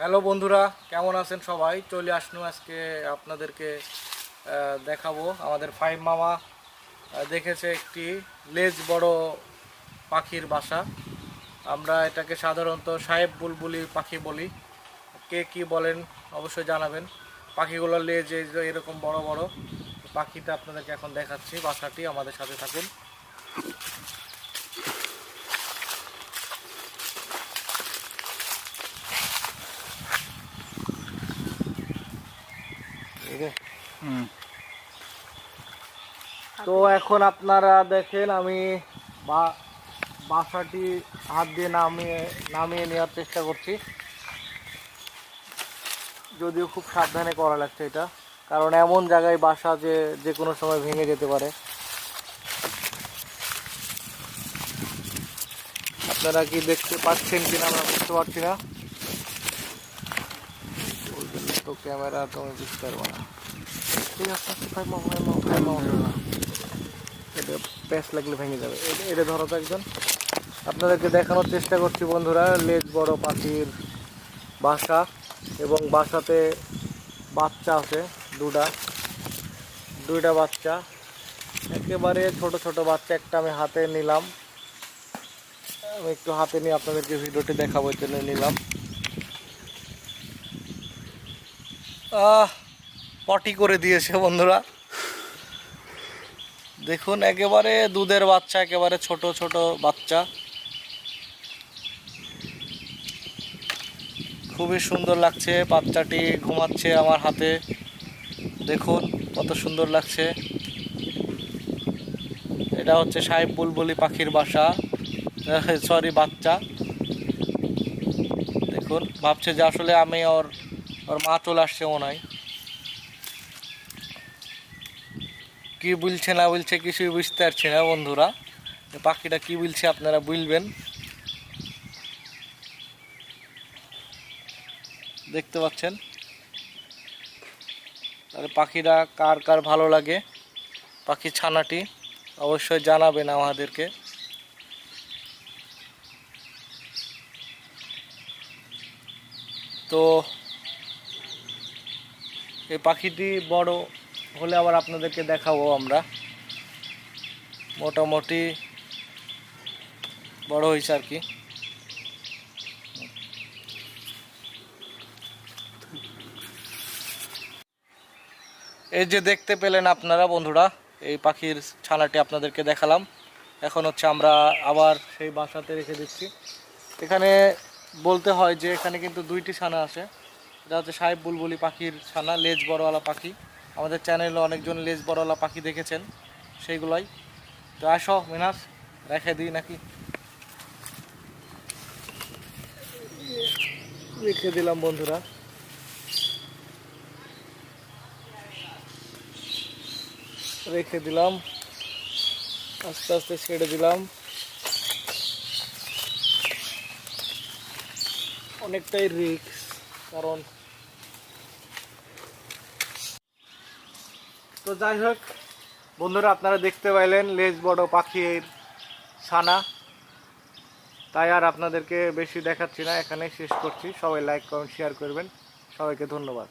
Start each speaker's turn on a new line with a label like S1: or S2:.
S1: Hello বন্ধুরা, কেমন আছেন সবাই? চলে আসনু আজকে আপনাদেরকে দেখাবো। আমাদের ফাইভ মামা দেখেছে একটি লেজ বড় পাখির বাসা। আমরা এটাকে সাধারণত সাহেব বুলবুলি পাখি বলি। কে কি বলেন অবশ্যই জানাবেন। পাখিগুলোর লেজ এরকম বড় বড়, পাখিটা আপনাদেরকে এখন দেখাচ্ছি, বাসাটি আমাদের সাথে থাকুন। তো এখন আপনারা দেখেন আমি বা- বাসাটি হাত দিয়ে নামিয়ে নামিয়ে নেওয়ার চেষ্টা করছি। যদিও খুব সাবধানে করা লাগছে এটা কারণ এমন জায়গায় বাসা যে যে কোনো সময় ভেঙে যেতে পারে। আপনারা কি দেখতে পাচ্ছেন কিনা আমরা বুঝতে পারছি না। ক্যামেরা তো আমি বুঝতে পারব না। ঠিক আছে ফাইভ মাও ফাইভ মাও ফাইভ মাও এটা প্যাচ লাগলে ভেঙে যাবে। এটা- ধরো তো একজন। আপনাদেরকে দেখানোর চেষ্টা করছি বন্ধুরা লেজ বড় পাখির বাসা এবং বাসাতে বাচ্চা আছে দুটা। দুইটা বাচ্চা। একেবারে ছোট ছোট বাচ্চা একটা আমি হাতে নিলাম। আমি একটু হাতে নিয়ে আপনাদেরকে ভিডিওটি দেখাবো জন্য নিলাম। পটি করে দিয়েছে বন্ধুরা। দেখুন, একেবারে দুধের বাচ্চা, একেবারে ছোট ছোট বাচ্চা। খুবই সুন্দর লাগছে, বাচ্চাটি ঘুমাচ্ছে আমার হাতে। দেখুন, কত সুন্দর লাগছে। এটা হচ্ছে সাহেব বুলবুলি পাখির বাসা। সরি বাচ্চা। দেখুন, ভাবছে যে আসলে আমি ওর ওর মা চলে আসছে মনে হয়। কি বলছে না বলছে কিছুই বুঝতে পারছি না বন্ধুরা। পাখিটা কি বলছে আপনারা বুঝবেন দেখতে পাচ্ছেন? তাহলে পাখিটা কার কার ভালো লাগে? পাখি ছানাটি অবশ্যই জানাবেন আমাদেরকে। তো এই পাখিটি বড় হলে আবার আপনাদেরকে দেখাবো আমরা। মোটামুটি বড় হয়েছে আর কি। এই যে দেখতে পেলেন আপনারা বন্ধুরা, এই পাখির ছানাটি আপনাদেরকে দেখালাম। এখন হচ্ছে আমরা আবার সেই বাসাতে রেখে দিচ্ছি। এখানে বলতে হয় যে এখানে কিন্তু দুইটি ছানা আছে। এটা হচ্ছে সাহেব বুলবুলি পাখির ছানা, লেজ বড়ওয়ালা পাখি। আমাদের চ্যানেলে অনেকজন লেজ বড়ওয়ালা পাখি দেখেছেন, সেইগুলাই। তো আসো, মিনাস, রেখে দিই নাকি? রেখে দিলাম বন্ধুরা। রেখে দিলাম। আস্তে আস্তে ছেড়ে দিলাম। অনেকটাই রিক্স কারণ তো যাই হোক, বন্ধুরা আপনারা দেখতে পাইলেন লেজ বড় পাখির ছানা। তাই আর আপনাদেরকে বেশি দেখাচ্ছি না এখানে শেষ করছি। সবাই লাইক কমেন্ট শেয়ার করবেন। সবাইকে ধন্যবাদ।